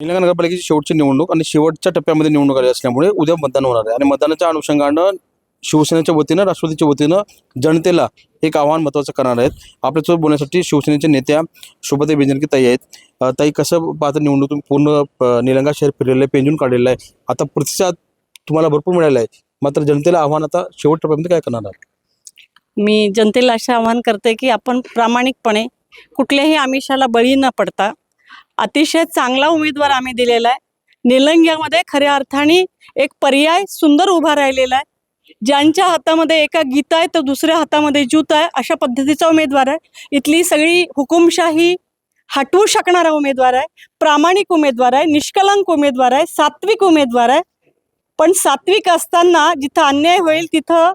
निलंगा नगरपालिकेची शेवटची निवडणूक आणि शेवटच्या टप्प्यामध्ये निवडणूक आली असल्यामुळे उद्या मतदान होणार आहे. आणि मतदानाच्या अनुषंगानं शिवसेनेच्या वतीनं राष्ट्रवादीच्या वतीनं जनतेला एक आव्हान महत्त्वाचं करणार आहेत. आपल्यासोबत बोलण्यासाठी शिवसेनेच्या नेत्या शोभते बेंजनकी ताई आहेत. ताई कसं पाहता निवडणूक तुम्ही पूर्ण निलंगा शहर फिरलेलं आहे पेंजून काढलेलं आहे. आता प्रतिसाद तुम्हाला भरपूर मिळाला आहे. मात्र जनतेला आव्हान आता शेवट टप्प्यामध्ये काय करणार आहात? मी जनतेला असं आवाहन करते की आपण प्रामाणिकपणे कुठल्याही आमिषाला बळी न पडता अतिशय चांगला उमेदवार आम्ही दिलेला आहे. निलंग्यामध्ये खऱ्या अर्थाने एक पर्याय सुंदर उभा राहिलेला आहे. ज्यांच्या हातामध्ये एका गीता आहे तर दुसऱ्या हातामध्ये ज्यूत आहे अशा पद्धतीचा उमेदवार आहे. इथली सगळी हुकुमशाही हटवू शकणारा उमेदवार आहे. प्रामाणिक उमेदवार आहे निष्कलंक उमेदवार आहे सात्विक उमेदवार आहे. पण सात्विक असताना जिथं अन्याय होईल तिथं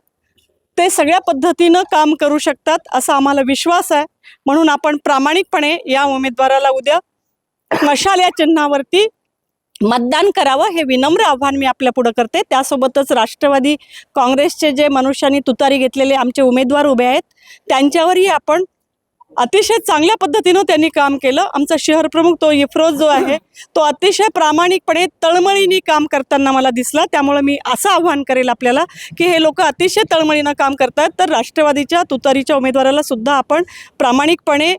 ते सगळ्या पद्धतीनं काम करू शकतात असा आम्हाला विश्वास आहे. म्हणून आपण प्रामाणिकपणे या उमेदवाराला उद्या मशाल या चिन्हावरती मतदान करावं हे विनम्र आव्हान मी आपल्या पुढं करते. त्यासोबतच राष्ट्रवादी काँग्रेसचे जे मनुष्यांनी तुतारी घेतलेले आमचे उमेदवार उभे आहेत त्यांच्यावरही आपण अतिशय चांगल्या पद्धतीनं त्यांनी काम केलं. आमचा शहर प्रमुख तो इफ्रोज जो आहे तो अतिशय प्रामाणिकपणे तळमळीने काम करताना मला दिसला. त्यामुळे मी असं आव्हान करेल आपल्याला की हे लोक अतिशय तळमळीनं काम करतात. तर राष्ट्रवादीच्या तुतारीच्या उमेदवाराला सुद्धा आपण प्रामाणिकपणे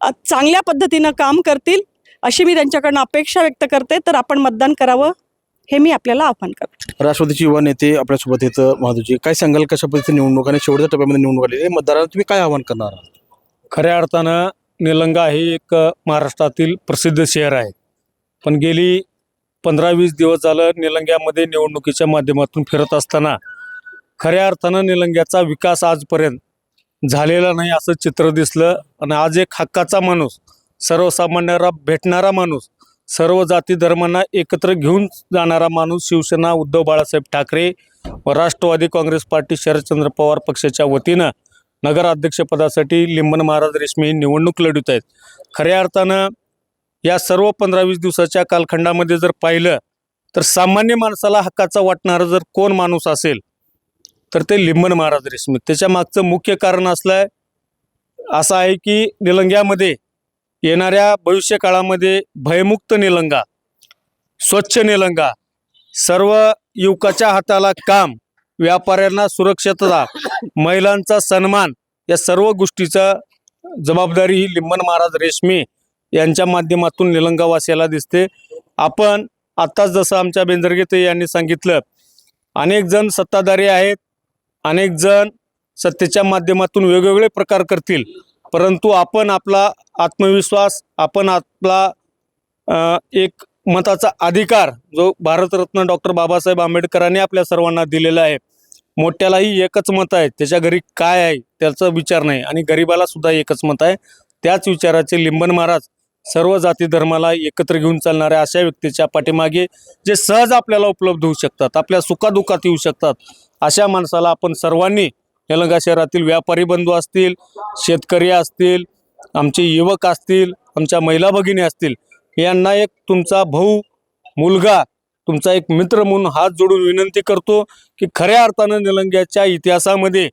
चांगल्या पद्धतीनं काम करतील. अशी मी त्यांच्याकडनं अपेक्षा व्यक्त करते तर आपण मतदान करावं हे मी आपल्याला आव्हान करते. राष्ट्रवादीचे युवा नेते आपल्यासोबत येतं महादूजी. काय सांगाल कशा पद्धतीने निवडणूक आणि शेवटच्या टप्प्यामध्ये निवडणूक आली? आहे मतदारांना तुम्ही काय आव्हान करणार आहात? खऱ्या अर्थानं निलंगा हे एक महाराष्ट्रातील प्रसिद्ध शहर आहे. पण गेली पंधरा वीस दिवस झालं निलंग्यामध्ये निवडणुकीच्या माध्यमातून फिरत असताना खऱ्या अर्थानं निलंग्याचा विकास आजपर्यंत झालेला नाही असं चित्र दिसलं. आणि आज एक हक्काचा माणूस सर्वसामान्याला भेटणारा माणूस सर्व जाती धर्मांना एकत्र घेऊन जाणारा माणूस शिवसेना उद्धव बाळासाहेब ठाकरे व राष्ट्रवादी काँग्रेस पार्टी शरदचंद्र पवार पक्षाच्या वतीनं नगराध्यक्षपदासाठी लिंबन महाराज रेशमी निवडणूक लढवत आहेत. खऱ्या अर्थानं या सर्व पंधरा वीस दिवसाच्या कालखंडामध्ये जर पाहिलं तर सामान्य माणसाला हक्काचा वाटणारा जर कोण माणूस असेल तर ते लिंबन महाराज रेशमी. त्याच्या मागचं मुख्य कारण असलं असं आहे की निलंग्यामध्ये येणाऱ्या भविष्य काळामध्ये भयमुक्त निलंगा स्वच्छ निलंगा सर्व युवकाच्या हाताला काम व्यापाऱ्यांना सुरक्षितता महिलांचा सन्मान या सर्व गोष्टीचा जबाबदारी ही लिंबन महाराज रेशमी यांच्या माध्यमातून निलंगावासियाला दिसते. आपण आत्ताच जसं आमच्या बेंदरगेते यांनी सांगितलं अनेक जण सत्ताधारी आहेत अनेक जण सत्तेच्या माध्यमातून वेगवेगळे प्रकार करतील परंतु आपण आपला आत्मविश्वास आपण आपला एक मताचा अधिकार जो भारतरत्न डॉक्टर बाबासाहेब आंबेडकरांनी आपल्या सर्वांना दिलेला आहे. मोठ्यालाही एकच मत आहे त्याच्या घरी काय आहे त्याचा विचार नाही आणि गरिबाला सुद्धा एकच मत आहे. त्याच विचाराचे लिंबन महाराज सर्व जाती धर्माला एकत्र घेऊन चालणाऱ्या अशा व्यक्तीच्या पाठीमागे जे सहज आपल्याला उपलब्ध होऊ शकतात आपल्या सुखादुखात येऊ शकतात अशा माणसाला आपण सर्वांनी निलंगा शहरातील व्यापारी बंधू असतील शेतकरी असतील आमचे युवक असतील आमच्या महिला भगिनी असतील यांना एक तुमचा भाऊ मुलगा तुमचा एक मित्र म्हणून हात जोडून विनंती करतो की खऱ्या अर्थानं निलंग्याच्या इतिहासामध्ये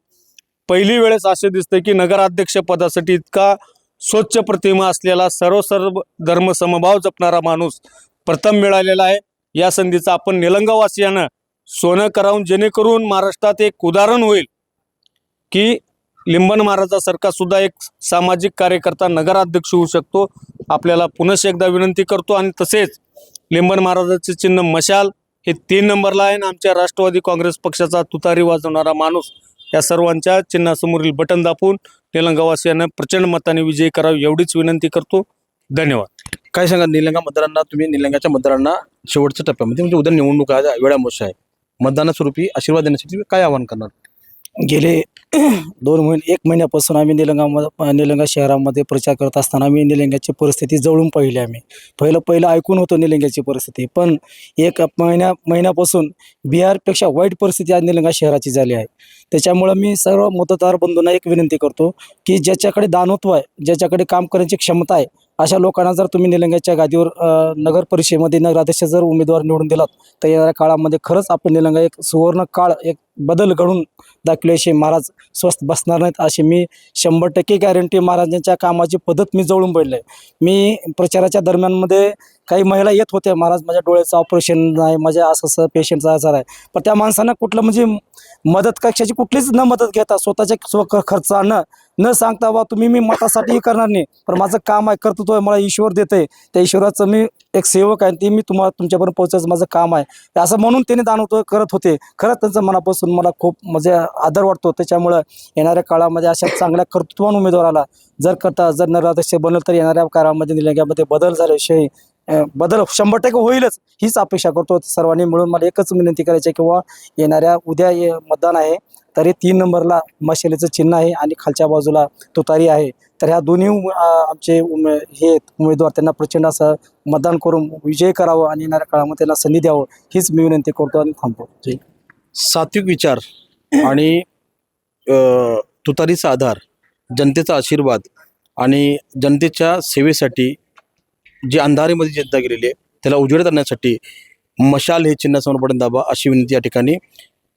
पहिली वेळेस असे दिसतं की नगराध्यक्ष पदासाठी इतका स्वच्छ प्रतिमा असलेला सर्व सर्व धर्म समभाव जपणारा माणूस प्रथम मिळालेला आहे. या संधीचा आपण निलंगावासियानं सोनं करावून जेणेकरून महाराष्ट्रात एक उदाहरण होईल की लिंबन महाराजासारखा सुद्धा एक सामाजिक कार्यकर्ता नगराध्यक्ष होऊ शकतो. आपल्याला पुनश एकदा विनंती करतो आणि तसेच लिंबन महाराजाचे चिन्ह मशाल हे तीन नंबरला आहे आणि आमच्या राष्ट्रवादी काँग्रेस पक्षाचा तुतारी वाजवणारा माणूस या सर्वांच्या चिन्हासमोरील बटन दापून निलंगावासियांना प्रचंड मताने विजयी करावी एवढीच विनंती करतो. धन्यवाद. काय सांगा निलंगा मतदारांना तुम्ही निलंगाच्या मतदारांना शेवटच्या टप्प्यामध्ये म्हणजे उद्या निवडणूक आहे वेळामोश आहे. मतदानास्वरूपी आशीर्वाद देण्यासाठी काय आवाहन करणार? गेले दोन महिने एक महिन्यापासून आम्ही निलंगामध्ये निलंगा शहरामध्ये प्रचार करत असताना आम्ही निलंग्याची परिस्थिती जवळून पाहिली आम्ही. पहिलं पहिलं ऐकून होतो निलंग्याची परिस्थिती पण एक महिन्या महिन्यापासून बिहारपेक्षा वाईट परिस्थिती आज निलंगा शहराची झाली आहे. त्याच्यामुळं मी सर्व मतदार बंधूंना एक विनंती करतो की ज्याच्याकडे दानत्व आहे ज्याच्याकडे काम करण्याची क्षमता आहे अशा लोकांना जर तुम्ही निलंग्याच्या गादीवर नगर परिषदेमध्ये नगराध्यक्ष जर उमेदवार निवडून दिलात तर येणाऱ्या काळामध्ये खरंच आपण निलंगा एक सुवर्ण काळ एक बदल घडून दाखल्याशिवाय महाराज स्वस्थ बसणार नाहीत अशी मी शंभर टक्के गॅरंटी महाराजांच्या कामाची पद्धत मी जवळून पडलं मी प्रचाराच्या दरम्यानमध्ये काही महिला येत होत्या महाराज माझ्या डोळ्याचं ऑपरेशन आहे माझ्या असं असं पेशंटचा आजार आहे पण त्या माणसांना कुठलं म्हणजे मदत कक्षाची कुठलीच न मदत घेता स्वतःच्या स्व ख- खर्चानं न सांगता बा तुम्ही मी मतासाठीही करणार नाही पण माझं काम आहे कर्तृत्व आहे मला ईश्वर देते त्या ईश्वराचं मी एक सेवक आहे ते मी तुम्हाला तुमच्यापर्यंत पोहोचायचं माझं काम आहे. असं म्हणून त्याने दानवतो करत होते. खरंच त्यांचं मनापासून मला खूप म्हणजे आदर वाटतो. त्याच्यामुळं येणाऱ्या काळामध्ये अशा चांगल्या कर्तृत्वान उमेदवाराला जर करता जर नराध्यक्ष बनल तर येणाऱ्या काळामध्ये निलंग्यामध्ये बदल झाल्याविषयी बदल शंभर टक्के होईलच हीच अपेक्षा करतो सर्वांनी मिळून. मला एकच विनंती करायची आहे किंवा येणाऱ्या उद्या ये मतदान आहे तरी तीन नंबरला मशालीचं चिन्ह आहे आणि खालच्या बाजूला तुतारी आहे. तर ह्या दोन्ही उम- आमचे उमे हे उमेदवार त्यांना प्रचंड असं मतदान करून विजय करावं आणि येणाऱ्या काळामध्ये त्यांना संधी द्यावं हीच मी विनंती करतो आणि थांबतो. सात्विक विचार आणि तुतारीचा आधार जनतेचा आशीर्वाद आणि जनतेच्या सेवेसाठी जी अंधारीमध्ये जनता गेलेली आहे त्याला उजेड आणण्यासाठी मशाल हे चिन्ह समोरपर्यंत दाबा अशी विनंती या ठिकाणी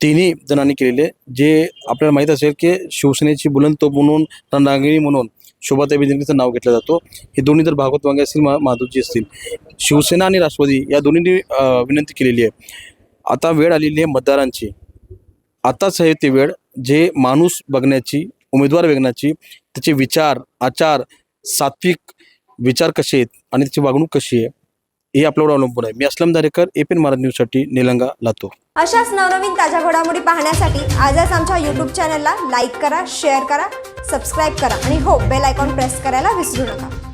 तिन्ही जणांनी केलेली आहे. जे आपल्याला माहीत असेल की शिवसेनेची बुलंद तोप म्हणून रणरांगिणी म्हणून शोभाताई बेंजरीचं नाव घेतलं जातो. हे दोन्ही जर भागवत वांगे असतील मा असतील शिवसेना आणि राष्ट्रवादी या दोन्हींनी विनंती केलेली आहे. आता वेळ आलेली आहे मतदारांची. आताच आहे ते वेळ जे माणूस बघण्याची उमेदवार बघण्याची त्याचे विचार आचार सात्विक विचार कसे आहेत आणि त्याची वागणूक कशी आहे हे आपल्यावर अवलंबून आहे. मी असलम दारेकर एपीएन महाराज न्यूजसाठी निलंगा लातो अशाच नवनवीन ताज्या घडामोडी पाहण्यासाठी आजच आमच्या युट्यूब चॅनलला लाईक करा शेअर करा सबस्क्राईब करा आणि हो बेल आयकॉन प्रेस करायला विसरू नका.